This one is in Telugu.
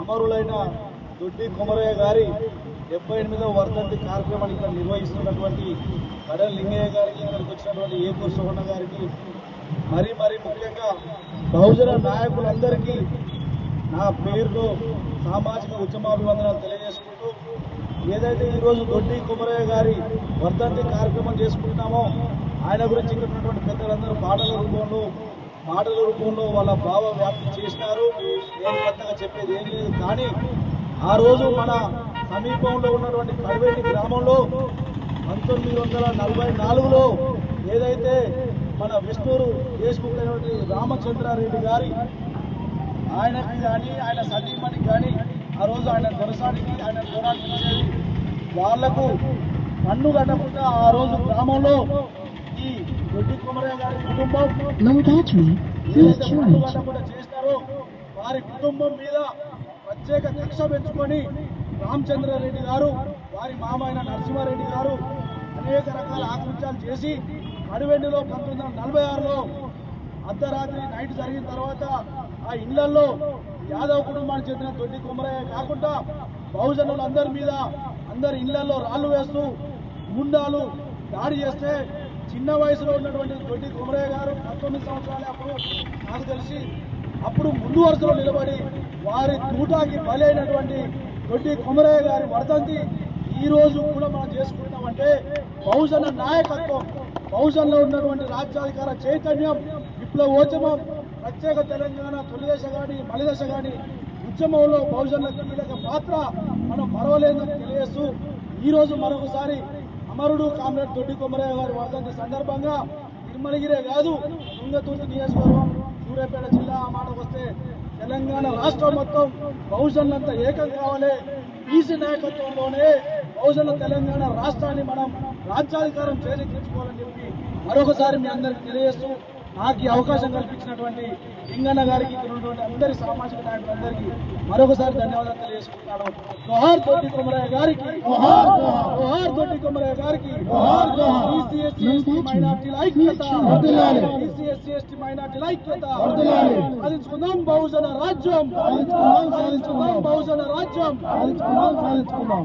అమరులైన దొడ్డి కుమరయ్య గారి డెబ్బై ఎనిమిదవ వర్ధంతి కార్యక్రమాన్ని ఇక్కడ నిర్వహిస్తున్నటువంటి కడల్ లింగయ్య గారికి ఇక్కడికి వచ్చినటువంటి ఏపూర్ సువర్ణ గారికి మరీ మరీ ముఖ్యంగా బహుజన నాయకులందరికీ నా పేరుతో సామాజిక ఉద్యమాభివందనాలు తెలియజేసుకుంటూ ఏదైతే ఈరోజు దొడ్డి కుమరయ్య గారి వర్ధంతి కార్యక్రమం చేసుకుంటున్నామో ఆయన గురించి ఇక్కడ ఉన్నటువంటి పెద్దలందరూ పాటల రూపంలో మాటల రూపంలో వాళ్ళ భావ వ్యాప్తి చేసినారు. నేను కొత్తగా చెప్పేది ఏం లేదు. కానీ ఆ రోజు మన సమీపంలో ఉన్నటువంటి కడివేటి గ్రామంలో పంతొమ్మిది వందల నలభై నాలుగులో ఏదైతే మన విష్ణూరు దేశముఖ్ అయినటువంటి రామచంద్రారెడ్డి గారి ఆయనకి కానీ ఆయన సతీమణికి కానీ ఆ రోజు ఆయన దొరసానికి ఆయన దొరానికి వాళ్ళకు పన్ను కట్టకుండా ఆ రోజు గ్రామంలో దొడ్డి కుమరయ్య గారి కుటుంబం ఏదైతే చేస్తారో వారి కుటుంబం మీద ప్రత్యేక కక్ష పెంచుకొని రామచంద్రారెడ్డి గారు వారి మామ అయిన నరసింహారెడ్డి గారు అనేక రకాల ఆకృత్యాలు చేసి అడవెండిలో పంతొమ్మిది వందల నలభై ఆరులో అర్ధరాత్రి నైట్ జరిగిన తర్వాత ఆ ఇళ్ళలో యాదవ్ కుటుంబానికి చెందిన దొడ్డి కుమరయ్య కాకుండా బహుజనులందరి మీద అందరి ఇళ్ళలో రాళ్ళు వేస్తూ గుండాలు దాడి చేస్తే చిన్న వయసులో ఉన్నటువంటి దొడ్డి కుమరయ్య గారు పంతొమ్మిది సంవత్సరాలే అప్పుడు నాకు తెలిసి అప్పుడు ముందు వరుసలో నిలబడి వారి తూటాకి బలైనటువంటి దొడ్డి కుమరయ్య గారి వర్ధంతి ఈ రోజు కూడా మనం చేసుకుంటామంటే బహుజన నాయకత్వం బహుజనలో ఉన్నటువంటి రాజ్యాధికార చైతన్యం విప్లవోద్యమం ప్రత్యేక తెలంగాణ తొలిదశ కానీ మలిదశ కానీ ఉద్యమంలో బహుజన్ల కీలక పాత్ర మనం మరవలేదని తెలియజేస్తూ ఈరోజు మరొకసారి అమరుడు కామ్రేడ్ దొడ్డి కొమరయ్య గారి వర్ధంతి సందర్భంగా తిరుమలగిరే కాదు తుంగతుర్తి నియోజకవర్గం సూర్యాపేట జిల్లా మాటకు వస్తే తెలంగాణ రాష్ట్రం మొత్తం బహుజనులంతా ఏకం కావాలి. బీసీ నాయకత్వంలోనే బహుజన తెలంగాణ రాష్ట్రాన్ని మనం రాజ్యాధికారం చేజిక్కించుకోవాలని చెప్పి మరొకసారి మీ అందరికి తెలియజేస్తూ నాకు ఈ అవకాశం కల్పించినటువంటి లింగన్న గారికి ఉన్నటువంటి అందరి సామాజిక నాయకులందరికీ మరొకసారి ధన్యవాదాలు తెలియజేసుకుంటున్నాను. జోహార్ తోటి కొమరయ్య గారికి జోహార్ తోటి కొమరయ్య గారికి మైనార్టీల ఐక్యత బీసీ ఎస్సీ ఎస్టీ మైనార్టీల ఐక్యత సాధించుకుందాం బహుజన రాజ్యం. సాధించుకుందాం బహుజన రాజ్యం. సాధించుకుందాం సాధించుకుందాం.